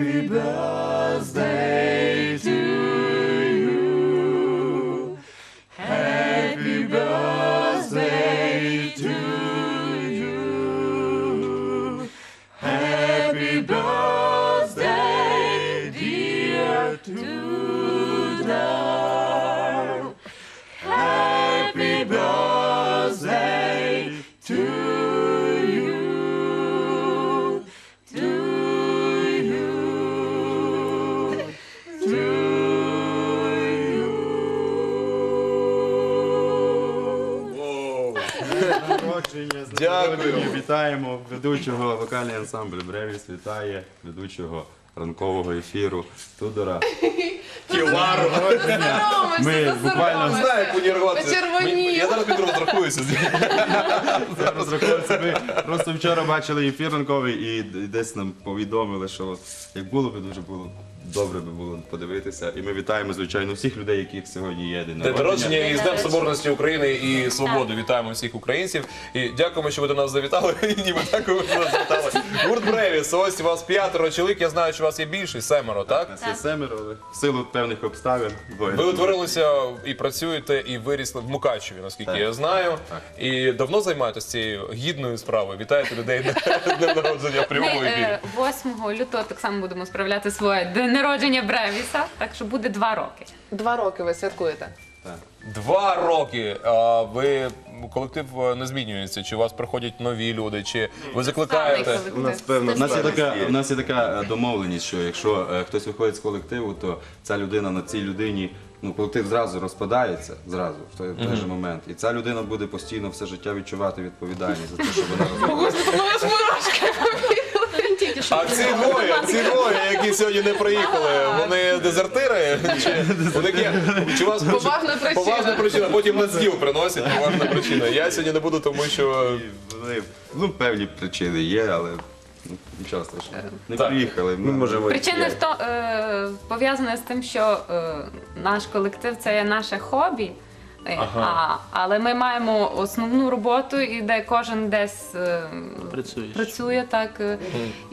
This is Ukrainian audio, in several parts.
Happy birthday Дякую. вітаємо ведучого вокальний ансамбль Бревіс вітає ведучого ранкового ефіру Тудора. Ківару. Ми буквально Не знаю, як. Почервонів. Я зараз піду розрахуюся. зараз рахується. Ми просто вчора бачили ефір ранковий і десь нам повідомили, що як було би дуже було. Добре би було подивитися, і ми вітаємо звичайно всіх людей, яких сьогодні є день День народження і з Днем Соборності України і Свободи. Вітаємо всіх українців. І дякуємо, що ви до нас завітали. І ніби дякую, що ви нас завітали. Гурт Бревіс, ось у вас п'ятеро чоловік. Я знаю, що у вас є більше, семеро, так? Нас є семеро, але в силу певних обставин. двоє. Ви утворилися і працюєте, і вирісли в Мукачеві, наскільки Так. я знаю. І давно займаєтесь цією гідною справою. Вітаєте людей з днем народження в Ми прямому ефірі. е, 8 лютого так само будемо справляти своє день народження Бревіса, так що буде два роки. Два роки ви святкуєте. Два роки. А ви колектив е, не змінюється? Чи у вас приходять нові люди? Чи ви закликаєте? У нас певно, у нас є така, у нас є така домовленість, що якщо е, хтось виходить з колективу, то ця людина на цій людині. Ну, колектив зразу розпадається, зразу в той, в той же момент. І ця людина буде постійно все життя відчувати відповідальність за те, що вона робила. А ці двоє, ці двоє, які сьогодні не приїхали, вони дезертири? Чи, у них є- чи у вас Поважна причина. Поважна причина, потім на стіл приносять поважна причина. Я сьогодні не буду, тому що Вони, ну, певні причини є, але ну, нічого страшного. Не Так. приїхали. Ми можемо Причина в то, е, пов'язана з тим, що е, наш колектив це є наше хобі. Е, А, але ми маємо основну роботу, і де кожен десь е, Працюєш. працює так. е,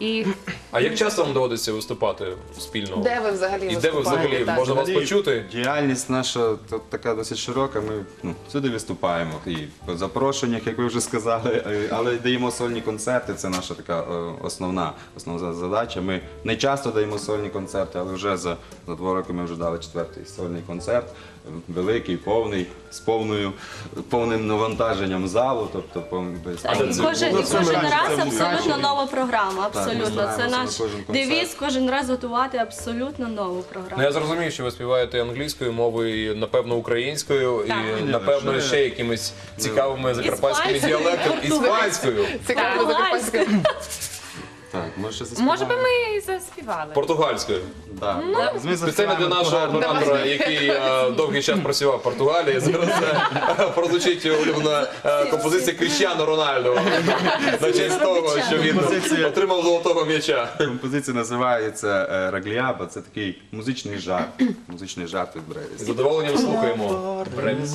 І А як часто вам доводиться виступати спільно? Де ви взагалі І де ви виступаєте? взагалі Так. можна вас Взагалі, почути? Діяльність наша та- така досить широка. Ми ну, всюди виступаємо. І по запрошеннях, як ви вже сказали, е, але даємо сольні концерти. Це наша така е, основна, основна задача. Ми не часто даємо сольні концерти, але вже за, за два роки ми вже дали четвертий сольний концерт. Великий, повний, з повною повним навантаженням залу, тобто повний без Так, і кожен, ну, і кожен раз абсолютно нова програма. ми Абсолютно. Це стараємося на наш кожен концерт. девіз кожен раз готувати абсолютно нову Ну програму. я зрозумів, що ви співаєте англійською мовою, і, напевно, українською, і Так. напевно Ні, ще якимись цікавими закарпатськими Іспанською. діалектами іспанською. Цікаво закарпатське. Так, може ще заспіваємо? може би ми і заспівали. Португальською. Так. Ми Спеціально для заспіваємо нашого оператора, який е, довгий час працював в Португалії, зараз е, прозвучить улюблена е, композиція Кріщану Рональдо на честь того, що він Композиція. отримав золотого м'яча. Композиція називається е, Рагліаба. Це такий музичний жарт. Музичний жарт від З Бревіс. задоволенням слухаємо. Бревіс.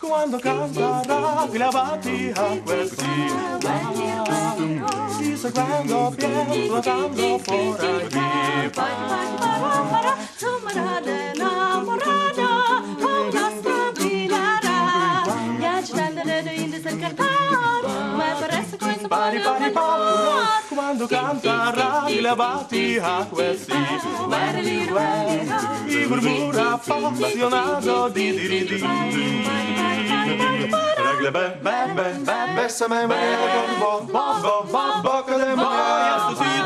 Quando canterà clavati a quel ti seguendo pieno flotando fuori di Zumara dell'amorare pari pari popolo quando canta radi lavati a questi belli i murmura appassionato di di di di Regle be be be be se me me bo bo bo bo bo bo bo bo bo bo bo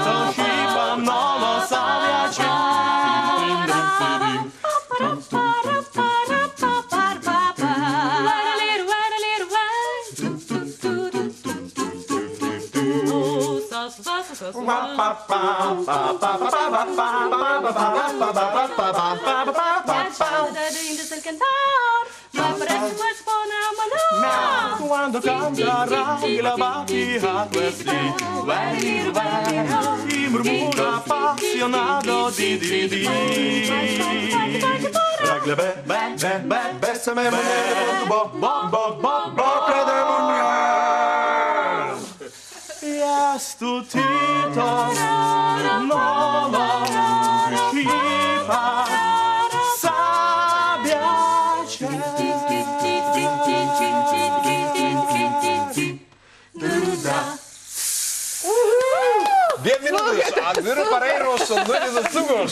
Quando canta Ragla batti a questi vai, il murmuro appassionato di di di Ragla be, be, be, be, besame me, bo, bo, bo, bo, bo, crede Ja stutito novo šipa Парейрош, Ноні Зацугош.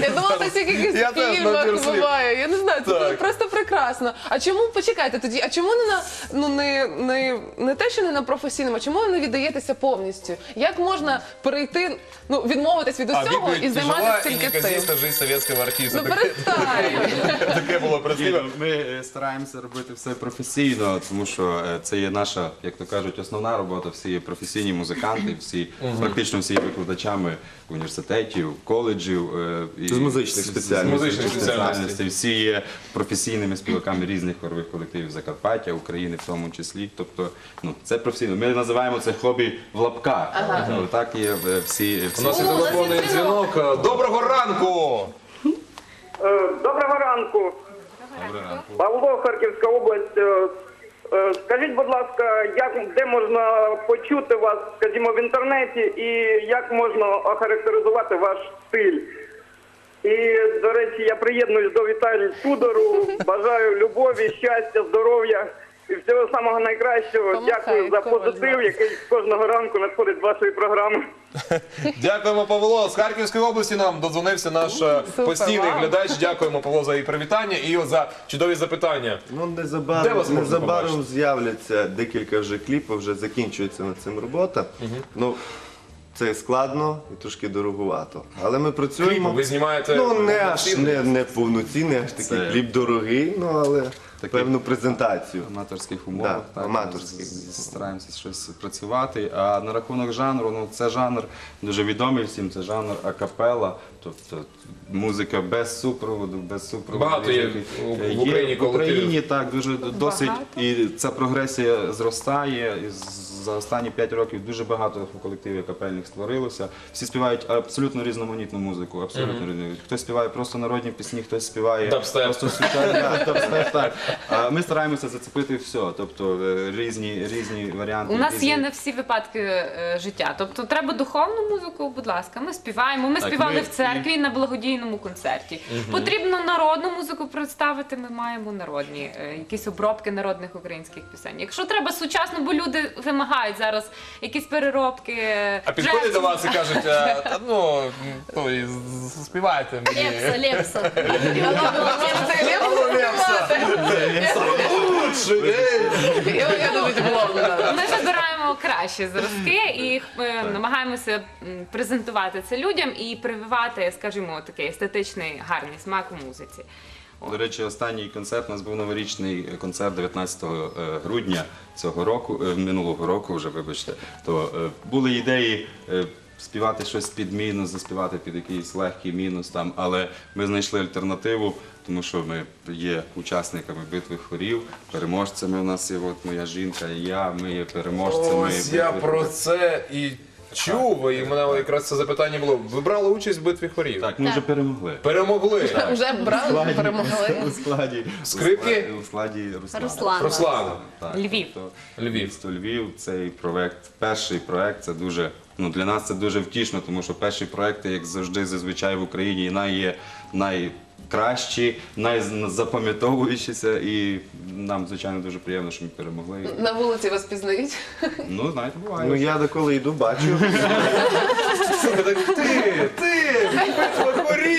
Я думала, це тільки в Я якихось теж фільмах набір слів. буває. Я не знаю, це Так. просто прекрасно. А чому почекайте тоді? А чому не на ну не, не, не те, що не на професійному, а чому ви не віддаєтеся повністю? Як можна перейти, ну відмовитись від усього і займатися тільки неказиста цим? жизнь советского артиста. Ну Таке- перестань. Таке було Ні, працює. ну, Ми е, стараємося робити все професійно, тому що е, це є наша, як то кажуть, основна робота. Всі є професійні музиканти, всі практично всі викладачами університетів, коледжів е, і З музичних спеціальностей. з музичних спеціальностей. Всі є професійними співаками різних хорових колективів Закарпаття, України в тому числі. Тобто, ну це професійно. Ми називаємо це хобі в лапках. Ну, Так є е, всі. У нас є телефонний дзвінок. Доброго ранку! Е, Доброго ранку. Павло, Харківська область. Е, Скажіть, будь ласка, як де можна почути вас, скажімо, в інтернеті, і як можна охарактеризувати ваш стиль? І, до речі, я приєднуюсь до Віталія Тудору. Бажаю любові, щастя, здоров'я і всього самого найкращого. Помахай, Дякую за Коваль, позитив, який кожного ранку надходить з вашої програми. Дякуємо, Павло. З Харківської області нам додзвонився наш е, постійний вау. глядач. Дякуємо, Павло, за її привітання і за чудові запитання. Ну, Де незабаром, можна незабаром побачити? з'являться декілька вже кліпів, вже закінчується над цим робота. Ну, це складно і трошки дорогувато. Але ми працюємо. Ви знімаєте Ну, не аж повноцінний? не, не повноцінний, аж такий Це- кліп дорогий, ну але певну презентацію. аматорських умовах. Да, так, аматорських. з- з- Стараємося щось працювати. А на рахунок жанру, ну це жанр дуже відомий всім. Це жанр акапела, тобто музика без супроводу, без супроводу. Багато є різних- в- в Україні в Україні так дуже досить, і ця прогресія зростає. І з- за останні 5 років дуже багато колективів капельних створилося. Всі співають абсолютно різноманітну музику. Абсолютно різноманітну. Хтось співає просто народні пісні, хтось співає Дабстеп. просто сучасні. Да, дабстеп, так. А ми стараємося зацепити все, тобто е, різні, різні варіанти. У нас різні- є на всі випадки е, життя. Тобто треба духовну музику, будь ласка, ми співаємо. Ми Так, співали ми- в церкві на благодійному концерті. Потрібно народну музику представити. Ми маємо народні, е, якісь обробки народних українських пісень. Якщо треба сучасно, бо люди вимагають зараз якісь переробки. е, А підходять до вас і кажуть, а, та, ну, то і з- співайте мені. Лепса, лепса. Я дуже дипломна. Ми вибираємо кращі зразки і е, намагаємося м, презентувати це людям і прививати, скажімо, такий естетичний гарний смак у музиці. До речі, останній концерт у нас був новорічний концерт 19 е, грудня цього року, е, минулого року вже, вибачте. То е, були ідеї. Співати щось під мінус, заспівати під якийсь легкий мінус там, але ми знайшли альтернативу, тому що ми є учасниками битви хорів, переможцями. У нас є от моя жінка і я. Ми є переможцями. Ось я про це і чув, і мене якраз це запитання було. Ви брали участь в битві хорів? Так, ми вже перемогли. Перемогли. Вже брали, перемогли. У складі Скрипки? у складі Руслана. Руслана. Руслана. Так, Львів. тобто Львів. Місто Львів, цей проект, перший проект, це дуже. Ну, для нас це дуже втішно, тому що перші проекти, як завжди, зазвичай в Україні, най є найкращі, найзапам'ятовуючіся, і нам, звичайно, дуже приємно, що ми перемогли. На вулиці вас пізнають. Ну, знаєте, буває. Ну я деколи йду, бачу. Так ти, ти,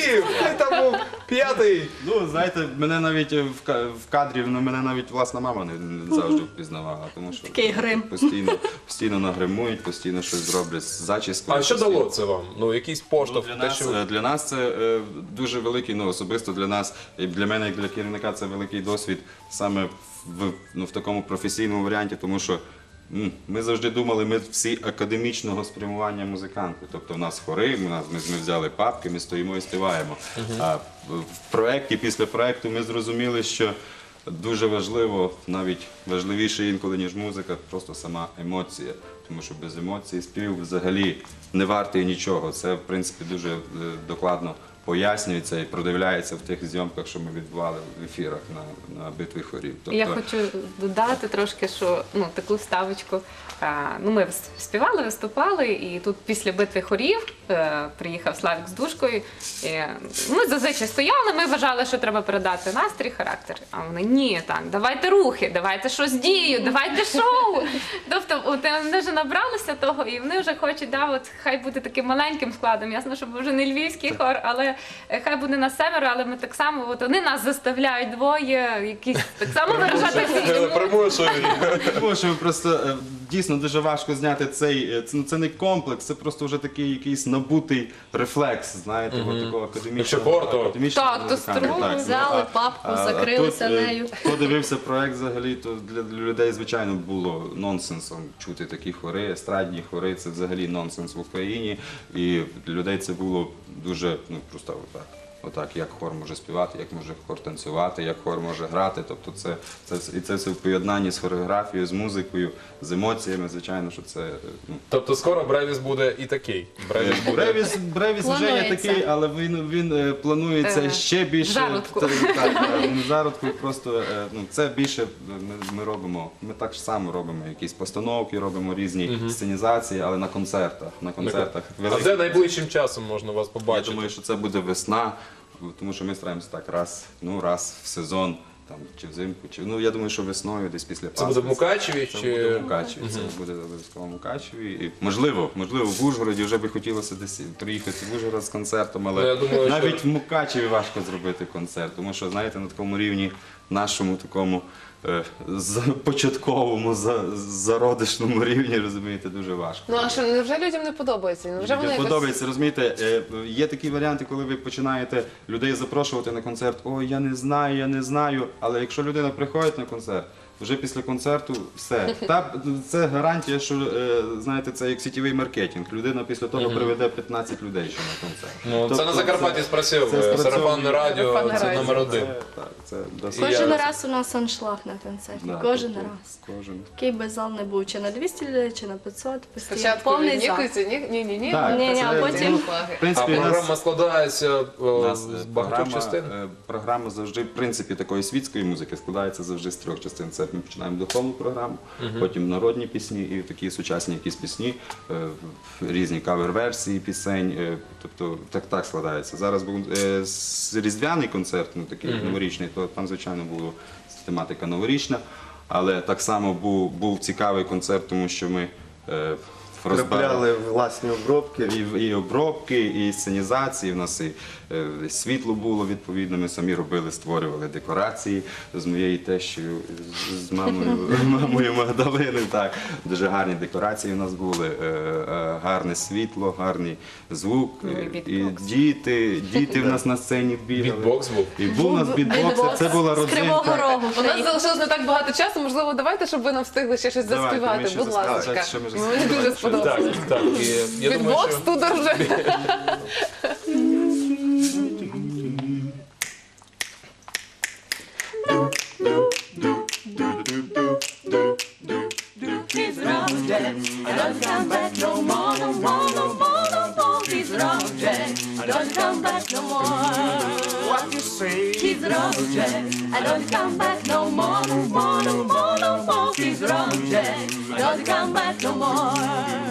хорів! Ти там був п'ятий. Ну, знаєте, мене навіть в, ка- в кадрі, ну, мене навіть власна мама не, не завжди впізнавала, тому що Такий грим. постійно, постійно нагримують, постійно щось зроблять з зачіскою. А що постійно. дало це вам? Ну, якийсь Ну, поштовх, для, те, нас, що е, для нас це е, дуже великий, ну особисто для нас, і для мене, як для керівника, це великий досвід саме в, ну, в такому професійному варіанті, тому що ми завжди думали, ми всі академічного спрямування музиканти. Тобто в нас хори, ми, ми, взяли папки, ми стоїмо і співаємо. А в, в проєкті, після проєкту ми зрозуміли, що дуже важливо, навіть важливіше інколи, ніж музика, просто сама емоція. Тому що без емоцій спів взагалі не вартий нічого. Це, в принципі, дуже е, докладно пояснюється і продивляється в тих зйомках, що ми відбували в ефірах на, на битві хорів. Тобто, Я хочу додати трошки, що ну таку вставочку. А, ну, ми співали, виступали, і тут після битви хорів е, приїхав Славік з душкою. І ми зазвичай стояли, ми вважали, що треба передати настрій, характер. А вони ні, так, давайте рухи, давайте щось дію, давайте шоу. Тобто, е, вони вже набралися того, і вони вже хочуть, да, от хай буде таким маленьким складом. Ясно, що вже не львівський хор, але хай буде на семеро, але ми так само, от вони нас заставляють двоє, якісь так само виражати фільм. Примушую Тому просто е, дійсно дуже важко зняти цей. е, Це, ну, це не комплекс, це просто вже такий якийсь набутий рефлекс, знаєте, от такого академічного. Якщо академічного Так, то музиканта, струнку так, ну, взяли, а- папку, а- а закрилися тут, е, нею. Хто дивився проект взагалі, то для для людей, звичайно, було нонсенсом чути такі хори, естрадні хори, це взагалі нонсенс в Україні. І для людей це було дуже ну просто отак. Отак, як хор може співати, як може хор танцювати, як хор може грати. Тобто це, це і це все в поєднанні з хореографією, з музикою, з емоціями. Звичайно, що це ну, Тобто скоро Бревіс буде і такий. Бревіс буде. Бревіс, Бревіс вже є такий, але він, він е, планується Е, ще більше. зародку. Це, зародку просто е, ну, це більше ми, ми робимо. Ми так само робимо якісь постановки, робимо різні сценізації, але на концертах. На концертах. А де найближчим часом можна вас побачити. Я думаю, що це буде весна, тому що ми стараємося так раз, ну, раз в сезон. Там, чи взимку, чи ну я думаю, що весною, десь після Це буде в Мукачеві Це чи буде в Мукачеві. Це буде обов'язково в Мукачеві. І можливо, можливо, в Ужгороді вже би хотілося десь приїхати в Ужгород з концертом, але Ну, я думаю, що- навіть в Мукачеві важко зробити концерт, тому що знаєте, на такому рівні, нашому такому е, з- початковому, за- зародишному рівні, розумієте, дуже важко. Ну а що невже людям не подобається? Невже вони якось... подобається, розумієте, е, є такі варіанти, коли ви починаєте людей запрошувати на концерт. Ой, я не знаю, я не знаю. Але якщо людина приходить на концерт, вже після концерту все. Та це гарантія, що е, знаєте, це як сітєвий маркетинг. Людина після того приведе 15 людей ще на концерт. Ну, це на Тобто Закарпатті спрацьовує. це спрацьовує. Сарафанне радіо Сарафанне це радіо. номер один. Це, так, це досить. Кожен Я- раз у нас аншлаг на концерті. Да, Кожен тобто, раз. Кожен. Який би зал не був, чи на 200 людей, чи на 500, постійно Спочатку повний зал. ні, ні, ні, ні. Так, Ні, ні, а це- потім- В А принципі, у нас- програма складається е, нас, з е, багатьох програма, частин. е, Програма завжди, в принципі, такої світської музики складається завжди з трьох частин. Це ми починаємо духовну програму, потім народні пісні і такі сучасні якісь пісні, е, різні кавер-версії пісень. е, Тобто так так складається. Зараз був е, с- різдвяний концерт, ну такий новорічний, то там, звичайно, була тематика новорічна. Але так само був, був цікавий концерт, тому що ми е, розбирали власні обробки. і, і обробки, і сценізації. В нас і е, світло було відповідно. Ми самі робили, створювали декорації з моєю тещою, з, мамою, мамою Магдалини. Так, дуже гарні декорації в нас були. е, е, гарне світло, гарний звук. Ну, і е, і діти, діти в нас на сцені бігали. Бітбокс був. І був у нас бітбокс, Бітбокс це була з Кривого. Рогу. У нас залишилось не так багато часу, можливо, давайте, щоб ви нам встигли ще щось Давайте, ми заспівати. ще Будь ласка. Що ми Мені дуже Що Так, так. І я думаю, що тут вже. He's wrong, Jack. I don't come back no more, no more, no more, no more. He's wrong, Jack. I don't come back no more. What you say? He's wrong, Jack. I don't come back no more, no more, no more, no more. He's wrong, Jack. I don't come back no more.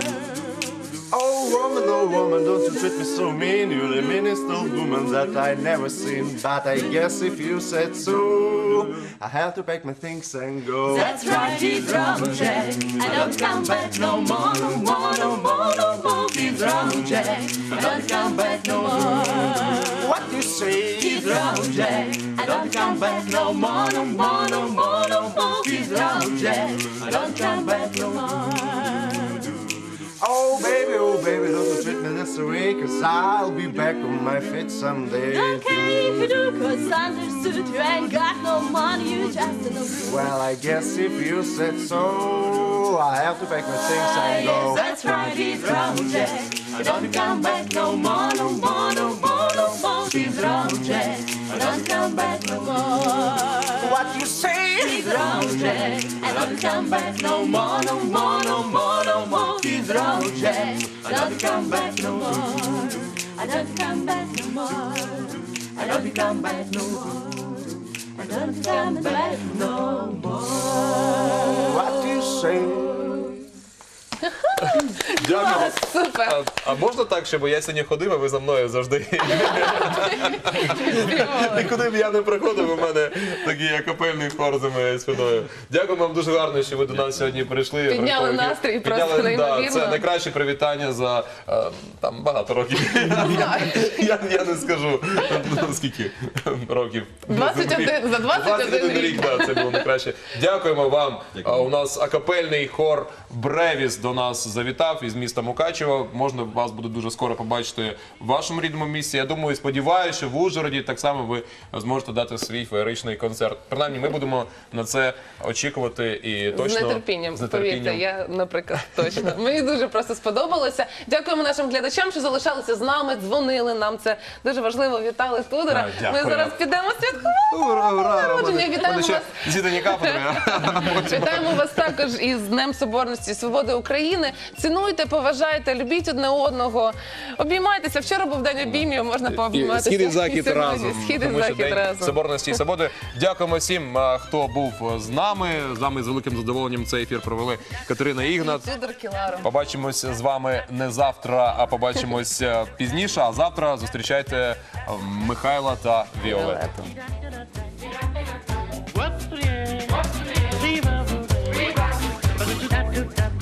Oh woman, oh woman, don't you treat me so mean. You're the meanest old woman that I never seen. But I guess if you said so, I have to pack my things and go. That's right, he's wrong, Jack. I don't come back no more, no more, no more, no more. He's wrong, Jack. I don't come back no more. What you say? He's wrong, Jack. I don't come back no more, no more, no more, no more. He's wrong, Jack. I don't come back no more. Oh baby, oh baby, don't treat me this way, cause I'll be back on my feet someday. Okay, if you do, cause understood you ain't got no money, you just in a room. Well, I guess if you said so, I have to pack my things and go Yes, that's right, he's wrong, Jack. I don't come back no more, no more, no more, no more. He's wrong, Jack. I don't come back no more. What you say? He's wrong, Jack. I don't come back no more, no more, no more, no more. He's wrong, Jack. I don't come back no more. I don't come back no more. I don't come back no more. I don't come back no more. What you say? Дякую. Супер. А, а можна так, щоб я сьогодні ходив, а ви за мною завжди? І куди б я не приходив, у мене такий акапельний хор за моєю спиною. Дякую вам дуже гарно, що ви до нас сьогодні прийшли. Підняли настрій, просто неймовірно. Це найкраще привітання за е, там багато років. Я, я не скажу ну, скільки років. 21, за 21 рік. рік, да, це було найкраще. Дякуємо вам. А, У нас акапельний хор Бревіс до нас завітав із міста Мукачево. Можна вас буде дуже скоро побачити в вашому рідному місці. Я думаю, і сподіваюся, що в Ужгороді так само ви зможете дати свій феєричний концерт. Принаймні, ми будемо на це очікувати і точно з нетерпінням, з нетерпінням. повірте, я, наприклад, точно. Мені дуже просто сподобалося. Дякуємо нашим глядачам, що залишалися з нами, дзвонили нам. Це дуже важливо. Вітали. Так, дякую. Ми зараз підемо святкувати. Ура, ура! Народження. Вітаємо вас. кафедри. Вітаємо вас також із Днем Соборності Свободи України. Цінуйте, поважайте, любіть одне одного, обіймайтеся. Вчора був день обіймів, можна пообійматися. Схід і захід разом. Схід і захід разом. соборності і свободи. Дякуємо всім, хто був з нами. З нами з великим задоволенням цей ефір провели Катерина Ігнат. Федор Кіларов. Побачимось з вами не завтра, а побачимось е, пізніше. А завтра зустрічайте е, Михайла та Віолетту. Whoop-de-doo. Viva voodoo. Ba-da-doo-da-doo-da.